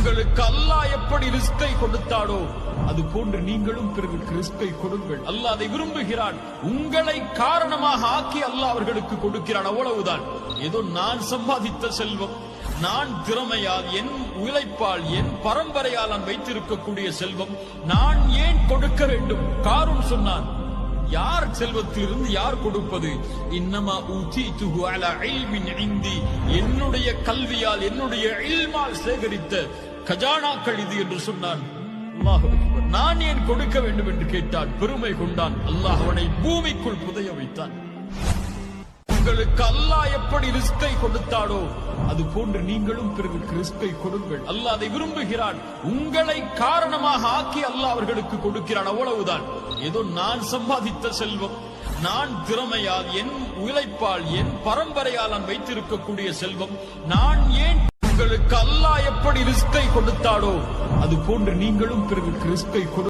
உங்களுக்கு அல்லாஹ் எப்படி ரிஸ்கை கொடுத்தாடோ அது போன்று நீங்களும் பிறருக்கு ரிஸ்கை கொடுங்கள். அல்லாஹ் அதை விரும்புகிறான். உங்களை காரணமாக ஆக்கி அல்லாஹ் அவர்களுக்கு கொடுக்கிறான். அவ்வளவுதான். ஏதோ நான் சம்பாதித்த செல்வம் நான் திறமையால் என் உழைப்பால் என் பரம்பரையால் நான் வைத்திருக்கக்கூடிய செல்வம் நான் ஏன் கொடுக்க வேண்டும்? காரும் சொன்னான். யார் செல்வத்திலிருந்து யார் கொடுப்பது? இன்னமா என்னுடைய கல்வியால் என்னுடைய இல்மால் சேகரித்த கஜானாக்கள் இது என்று சொன்னான் நான் ஏன் கொடுக்க வேண்டும் என்று கேட்டான் பெருமை கொண்டான். அல்லாஹ் அவனை பூமிக்குள் புதைய வைத்தான். உங்களுக்கு அல்லாஹ் எப்படி ரிஸ்கை கொடுத்தாடோ அது போன்று நீங்களும் பிறருக்கு ரிஸ்கை கொடுங்கள். அல்லாஹ் அதை விரும்புகிறான். உங்களை காரணமாக ஆக்கி அல்லாஹ் அவர்களுக்கு கொடுக்கிறான். அவ்வளவுதான். ஏதோ நான் சம்பாதித்த செல்வம் நான் திறமையால் என் உழைப்பால் என் பரம்பரையால் நான் வைத்திருக்கக்கூடிய செல்வம் நான் ஏன் உங்களுக்கு அல்லாஹ் எப்படி ரிஸ்கை கொடுத்தாடோ அது போன்று நீங்களும் பிறகு ரிஸ்கை கொடு